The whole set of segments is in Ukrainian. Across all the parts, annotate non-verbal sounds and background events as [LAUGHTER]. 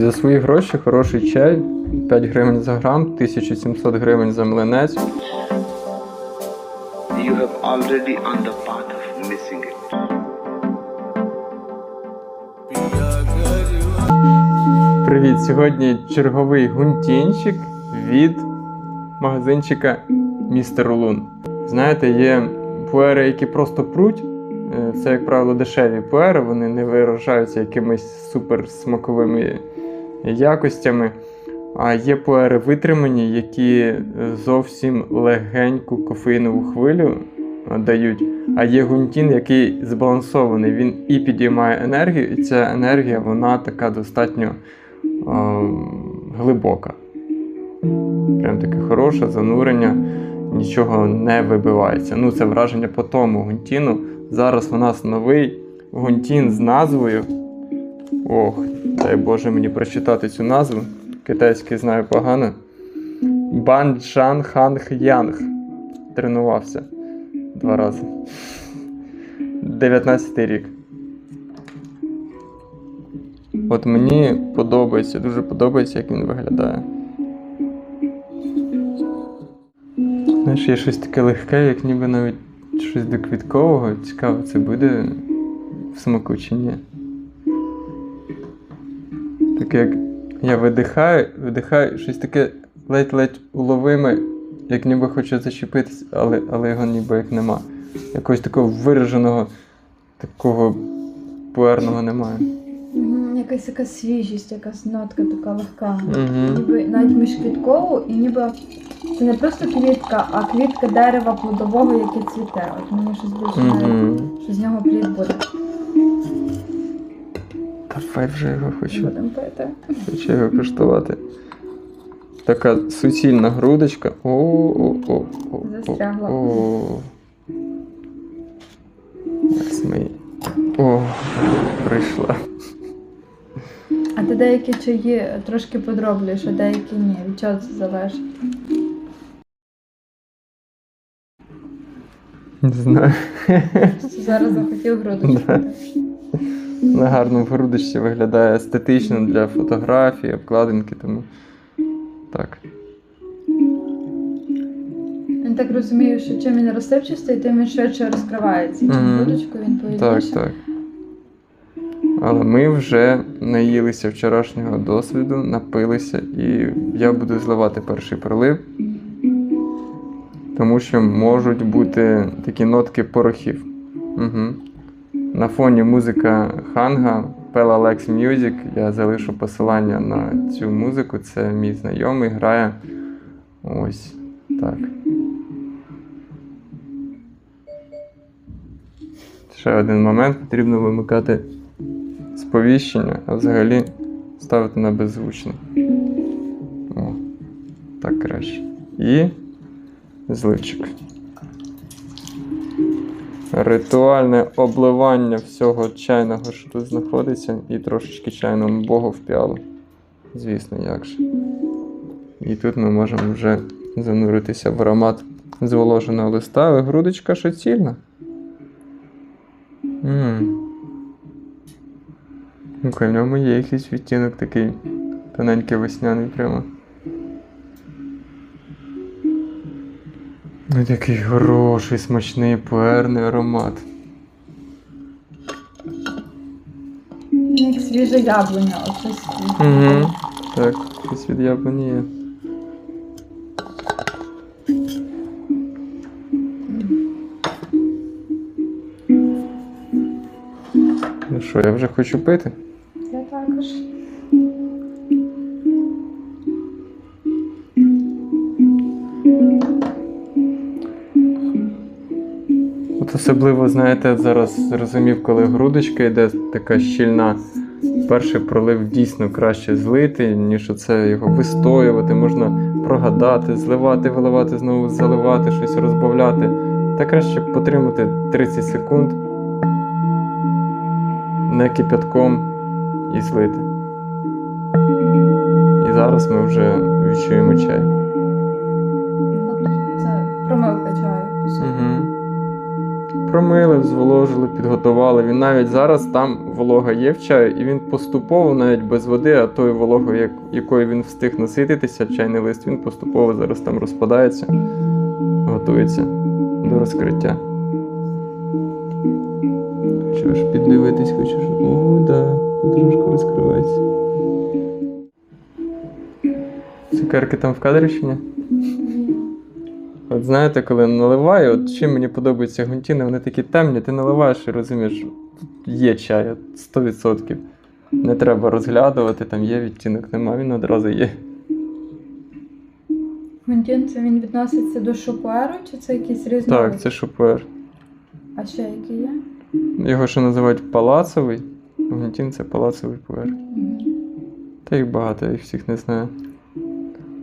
За свої гроші хороший чай, 5 гривень за грам, 1700 гривень за млинець. You have already on the path of missing it. Привіт! Сьогодні черговий гунтінчик від магазинчика Містер Лун. Знаєте, є пуери, які просто пруть. Е, Це, як правило, дешеві пуери, вони не виражаються якимись супер смаковими якостями. А є пуери витримані, які зовсім легеньку кофеїнову хвилю дають. А є гунтін, який збалансований. Він і підіймає енергію, і ця енергія вона така достатньо е, глибока. Прям таке хороше занурення, нічого не вибивається. Ну, це враження по тому гунтіну. Зараз у нас новий гунтін з назвою. Ох, дай Боже мені прочитати цю назву. Китайський знаю погано. Бан Джан Ханг Янг. Тренувався два рази. 19 рік. От мені подобається, дуже подобається, як він виглядає. Знаєш, є щось таке легке, як ніби навіть щось до квіткового. Цікаво, це буде в смаку чи ні. Таке як я видихаю, видихаю, щось таке ледь-ледь уловиме, як ніби хоче зачепитись, але, але його ніби як нема. Якогось такого вираженого, такого пуерного немає. Якась така свіжість, якась нотка така легка. Угу. Ніби навіть між квіткову, і ніби це не просто квітка, а квітка дерева плодового, яке цвіте. От мені щось більше Угу. що з нього плід буде. Давай вже його хочу. Будемо пити. Хочу його коштувати. Така суцільна грудочка. О, о, о, о, Застрягла. О, о. Зараз ми О, прийшла. А ти деякі чаї трошки подроблюєш, а деякі ні. Від чого це залежить? Не знаю. Зараз захотів грудочку. Да. На гарному грудочці виглядає естетично для фотографій, обкладинки, тому так. Він так розуміє, що чим він розсипчастий, тим він швидше розкривається. Чим Мгм. грудочку він Так, так. Але ми вже наїлися вчорашнього досвіду, напилися, і я буду зливати перший прилив, тому що можуть бути такі нотки порохів. Угу. На фоні музика Ханга, Pela Lex Music. Я залишу посилання на цю музику. Це мій знайомий грає. Ось так. Ще один момент потрібно вимикати сповіщення, а взагалі ставити на беззвучне. О, так краще. І зливчик. Ритуальне обливання всього чайного, що тут знаходиться, і трошечки чайного богу в піалу. Звісно, як же. І тут ми можемо вже зануритися в аромат зволоженого листа, але грудочка ще цільна. Ну, в ньому є якийсь відтінок такий тоненький весняний прямо. Ну, такий хороший, смачний, пуерний аромат. Як свіже яблуня, оце Угу. Так, щось від яблуні є. Ну що, я вже хочу пити? Особливо, знаєте, зараз зрозумів, коли грудочка йде така щільна. Перший пролив дійсно краще злити, ніж оце його вистоювати, можна прогадати, зливати, виливати, знову заливати, щось розбавляти. Та краще потримати 30 секунд не кипятком і злити. І зараз ми вже відчуємо чай. Це промивка чаю. Угу. Промили, зволожили, підготували. Він навіть зараз там волога є в чаю, і він поступово, навіть без води, а тою вологою, якою він встиг насититися, чайний лист, він поступово зараз там розпадається, готується до розкриття. Ж, піддивитись хочеш? О, да, трошки розкривається. Цукерки там в кадрі чи ні? От знаєте, коли наливаю, от чим мені подобаються гунтіни, вони такі темні, ти наливаєш і розумієш, є чай, 100%. Не треба розглядувати, там є відтінок, нема, він одразу є. Гунтін, це він відноситься до шопуеру, чи це якийсь різновид? Так, це шупер. А ще які є? Його ще називають палацовий. Гунтін це палацовий пуер. Та їх багато, я їх всіх не знаю.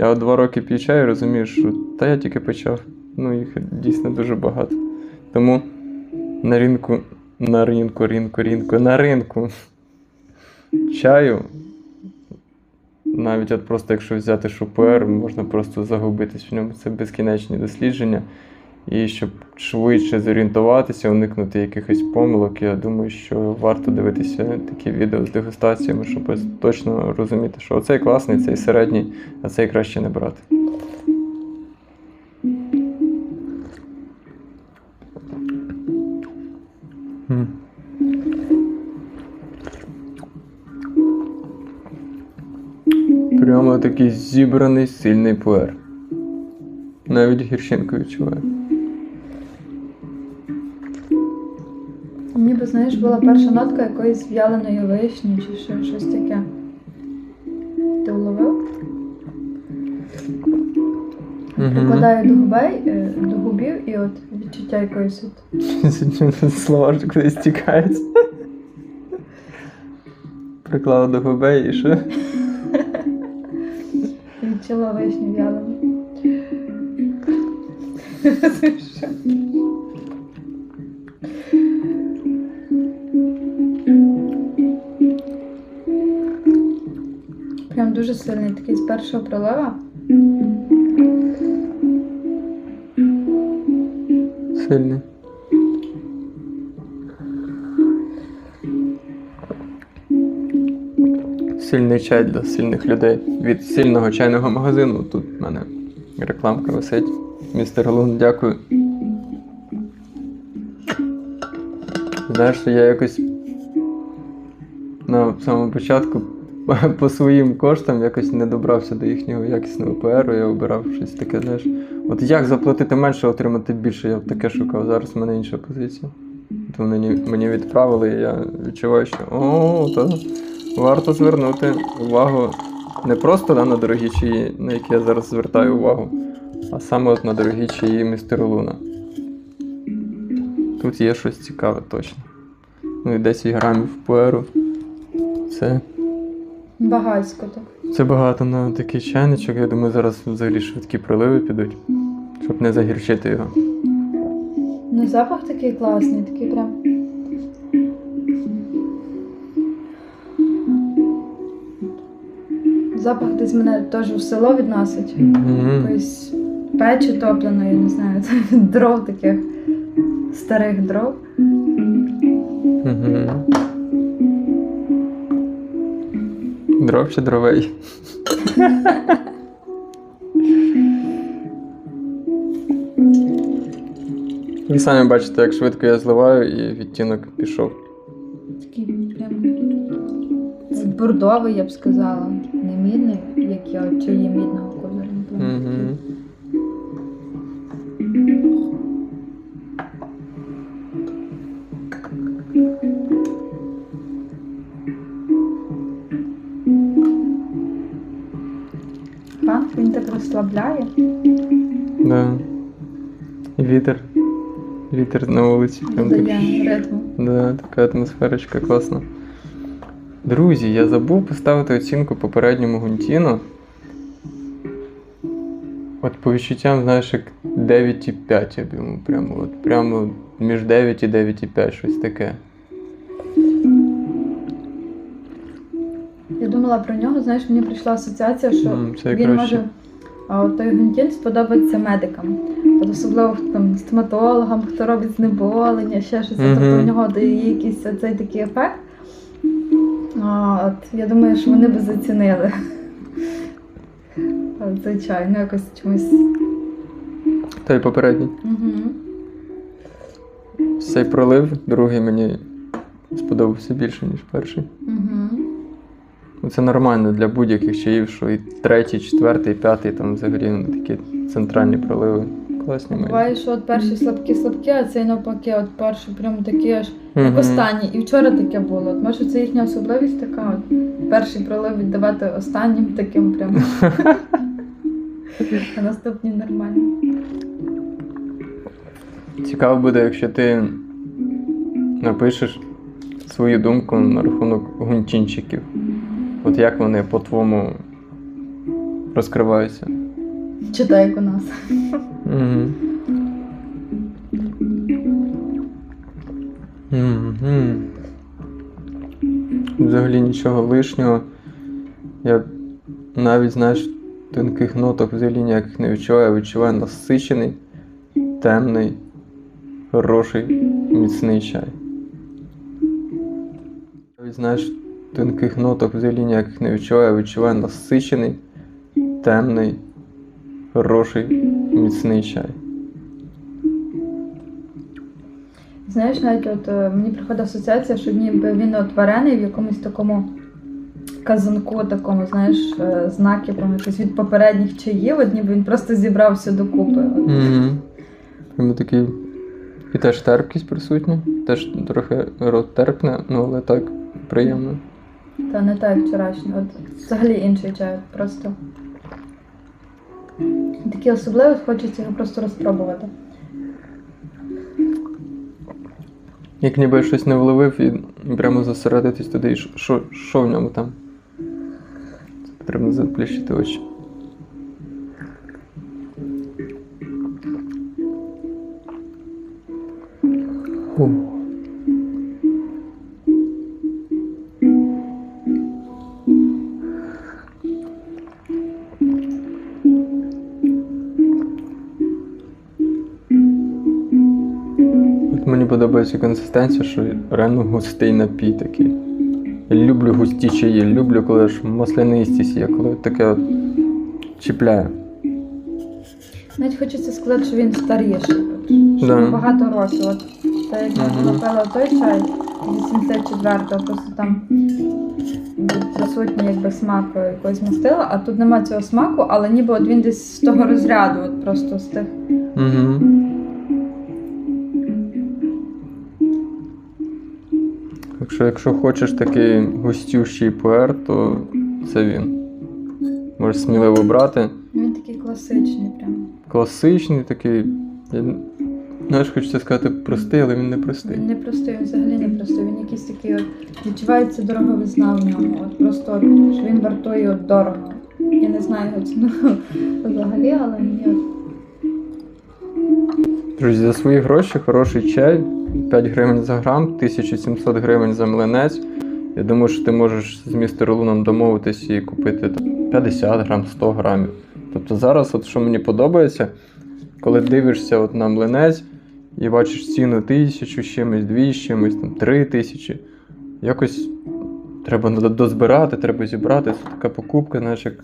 Я от два роки п'ю чаю, розумію, що та я тільки почав. Ну, їх дійсно дуже багато. Тому на ринку, на ринку, ринку, ринку, на ринку чаю. Навіть от просто якщо взяти шупер, можна просто загубитись в ньому. Це безкінечні дослідження. І щоб швидше зорієнтуватися, уникнути якихось помилок, я думаю, що варто дивитися такі відео з дегустаціями, щоб точно розуміти, що оцей класний, цей середній, а цей краще не брати. Прямо такий зібраний сильний пуер. Навіть гірчинку відчуваю. Ніби, знаєш, була перша нотка якоїсь в'яленої вишні чи що, щось таке. Ти вловив? Прикладаю до губей, е, до губів і от відчуття якоїсь от. [LAUGHS] Слова ж кудись тікають. Приклала до губей і що? Відчула вишню в'ялену. [LAUGHS] дуже сильний такий з першого пролива. Сильний. Сильний чай для сильних людей. Від сильного чайного магазину. Тут в мене рекламка висить. Містер Лун, дякую. Знаєш, що я якось на самому початку по своїм коштам якось не добрався до їхнього якісного ПРу, я обирав щось таке, знаєш. От як заплатити менше, отримати більше, я б таке шукав. Зараз в мене інша позиція. От вони мені відправили, і я відчуваю, що о, то варто звернути увагу не просто да, на дорогі чаї, на які я зараз звертаю увагу, а саме от на дорогі чаї містера Луна. Тут є щось цікаве точно. Ну і 10 грамів пуеру. Це Багатсько так. це багато на такий чайничок. Я думаю, зараз взагалі швидкі приливи підуть, щоб не загірчити його. Ну запах такий класний, такий прям. Запах десь мене теж в село відносить. Мгм. Якоїсь печі топленої, не знаю, [LAUGHS] дров таких старих дров. Дров чи дровей? Ви самі бачите, як швидко я зливаю і відтінок пішов. Такий прям бордовий, я б сказала. Не мідний, як я чиї мідного кольору. Угу. Розслабляє. Да. І вітер. Вітер на вулиці. Прям так. Да, така атмосферочка класна. Друзі, я забув поставити оцінку попередньому гунтіну. От по відчуттям, знаєш, як 9,5 я б йому прямо, от, прямо між 9 і 9,5, щось таке. Я думала про нього, знаєш, мені прийшла асоціація, що М, це він краще. може той гунтін сподобається медикам. От особливо там стоматологам, хто робить знеболення, ще щось. Мгм. Тобто у нього є якийсь цей такий ефект. От, я думаю, що вони би зацінили цей чай. Ну, якось чомусь. Той попередній. Угу. Цей пролив, другий мені сподобався більше, ніж перший. Угу. Це нормально для будь-яких чаїв, що і третій, четвертий, п'ятий там взагалі ну, такі центральні проливи. Класні мої. Буває, що от перші слабкі-слабкі, а цей навпаки, от перший прям такий аж як Мгм. останній. І вчора таке було. От, може, це їхня особливість така. От, перший пролив віддавати останнім таким прям. [LAUGHS] А наступні нормальні. Цікаво буде, якщо ти напишеш свою думку на рахунок гунчинчиків. От як вони по-твому розкриваються. Читай, як у нас. Угу. Угу. Взагалі нічого лишнього. Я навіть, знаєш, тонких ноток взагалі ніяких не відчуваю. Я відчуваю насичений, темний, хороший, міцний чай. Навіть, знаєш, тонких ноток взагалі ніяких не відчуваю. Я відчуваю насичений, темний, хороший, міцний чай. Знаєш, навіть от е, мені приходить асоціація, що ніби він от варений в якомусь такому казанку, такому, знаєш, е, знаки якось від попередніх чаїв, от ніби він просто зібрався докупи. Угу. Прямо такий. І теж терпкість присутня, теж трохи рот терпне, ну але так приємно. Та не так, вчорашній. От взагалі інший чай. Просто такий особливий, хочеться його просто розпробувати. Як ніби щось не вловив і прямо зосередитись туди, і що, що в ньому там. Це потрібно заплющити очі. Фу. Подобається консистенція, що реально густий напій такий. Я люблю густі чаї, люблю, коли ж маслянистість є, коли таке от чіпляє. Навіть хочеться сказати, що він старіший. Що Да. він багато років. От, та як я напила той чай 84-го, просто там був присутній якби смак якогось мастила, а тут нема цього смаку, але ніби от він десь з того розряду, от просто з тих. Угу. Так що, якщо хочеш такий густющий пуер, то це він. Можеш сміливо брати. Ну, Він такий класичний прям. Класичний такий. Я, знаєш, хочеться сказати простий, але він не простий. Він не простий, він взагалі не простий. Він якийсь такий от відчувається дороговизна в ньому. От просто що він вартує от дорого. Я не знаю його ціну [LAUGHS] взагалі, але мені от Друзі, за свої гроші хороший чай, 5 гривень за грам, 1700 гривень за млинець. Я думаю, що ти можеш з містер Луном домовитись і купити 50 грам, 100 грамів. Тобто зараз, от що мені подобається, коли дивишся от на млинець і бачиш ціну тисячу чимось, дві чимось, там, три тисячі. Якось треба дозбирати, треба зібрати. Це така покупка, знаєш, як,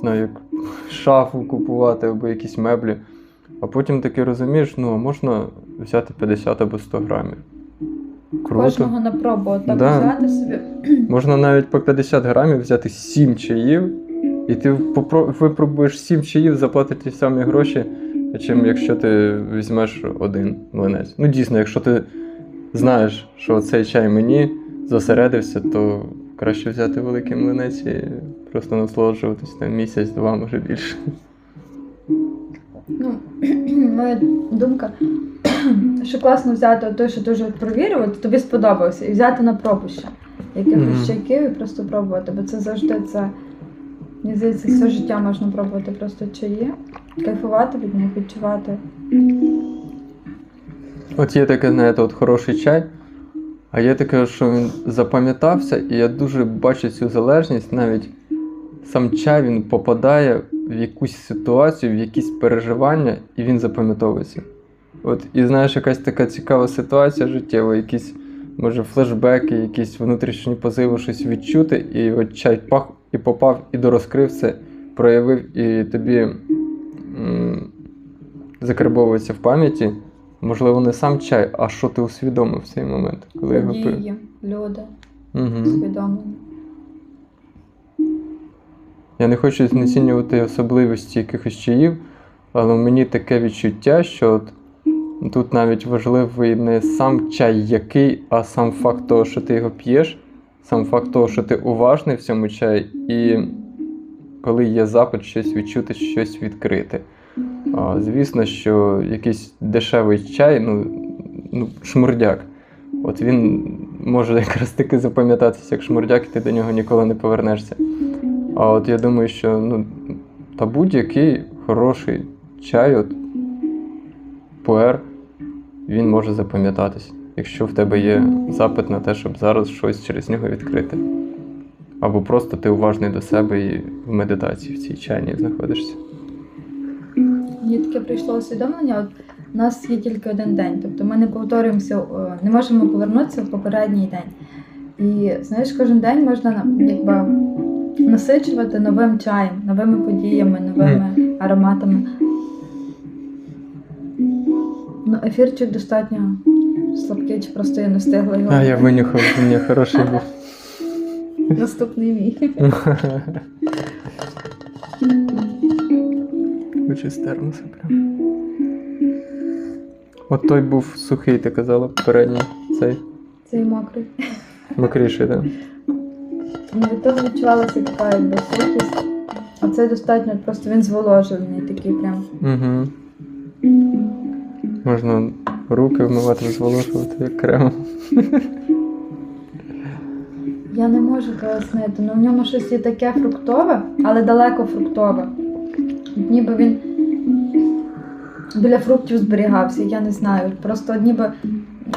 знаю, як шафу купувати або якісь меблі. А потім таки розумієш, ну можна взяти 50 або 100 грамів. Круто. кожного на пробу от так Да. взяти собі. [CLEARS THROAT] Можна навіть по 50 грамів взяти 7 чаїв, і ти випробуєш 7 чаїв, заплатиш ті самі гроші, чим якщо ти візьмеш один млинець. Ну дійсно, якщо ти знаєш, що цей чай мені зосередився, то краще взяти великий млинець і просто насолоджуватись там місяць-два, може більше. Ну, моя думка, [CLEARS THROAT] що класно взяти той, що ти вже провірив, от тобі сподобався, і взяти на пробу ще. Якихось Мгм. чайків і просто пробувати, бо це завжди це. Мені здається, все життя можна пробувати просто чаї, кайфувати від них, відчувати. От є таке, знаєте, от хороший чай, а є таке, що він запам'ятався, і я дуже бачу цю залежність, навіть сам чай він попадає в якусь ситуацію, в якісь переживання, і він запам'ятовується. От, і знаєш, якась така цікава ситуація життєва, якісь, може, флешбеки, якісь внутрішні позиви, щось відчути, і от чай пах і попав, і дорозкрив це, проявив, і тобі м- закарбовується в пам'яті. Можливо, не сам чай, а що ти усвідомив в цей момент, коли його пив. Люди, Угу. свідомлення. Я не хочу знецінювати особливості якихось чаїв, але мені таке відчуття, що от тут навіть важливий не сам чай який, а сам факт того, що ти його п'єш, сам факт того, що ти уважний в цьому чаї, і коли є запит, щось відчути, щось відкрити. Звісно, що якийсь дешевий чай, ну, ну шмурдяк. От він може якраз таки запам'ятатися як шмурдяк, і ти до нього ніколи не повернешся. А от я думаю, що ну, та будь-який хороший чай, от пуер, він може запам'ятатись, якщо в тебе є запит на те, щоб зараз щось через нього відкрити. Або просто ти уважний до себе і в медитації в цій чайні знаходишся. Мені таке прийшло усвідомлення. От у нас є тільки один день, тобто ми не повторюємося, не можемо повернутися в попередній день. І знаєш, кожен день можна на- якби насичувати новим чаєм, новими подіями, новими ароматами. Ну, ефірчик достатньо слабкий, чи просто я не встигла його. А я винюхав, він не хороший був. [LAUGHS] Наступний мій. Хочу з термоса прям. От той був сухий, ти казала, передній цей. Цей мокрий. Мокріший, так? Ну, від того відчувалася така якби сухість. А це достатньо, просто він зволожений, такий прям. Угу. Можна руки вмивати, зволожувати як кремом. [LAUGHS] Я не можу пояснити, ну в ньому щось є таке фруктове, але далеко фруктове. Ніби він біля фруктів зберігався, я не знаю. Просто ніби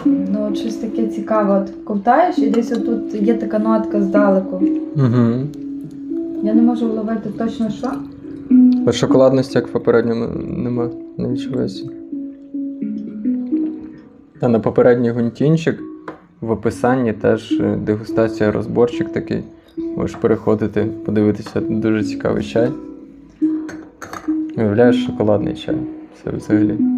ну, от щось таке цікаве. От ковтаєш і десь отут є така нотка здалеку. Угу. Я не можу вловити точно що. От шоколадності, як в попередньому, нема, не відчувається. А на попередній гунтінчик в описанні теж е, дегустація розборчик такий. Можеш переходити, подивитися, дуже цікавий чай. Уявляєш, шоколадний чай. Це взагалі.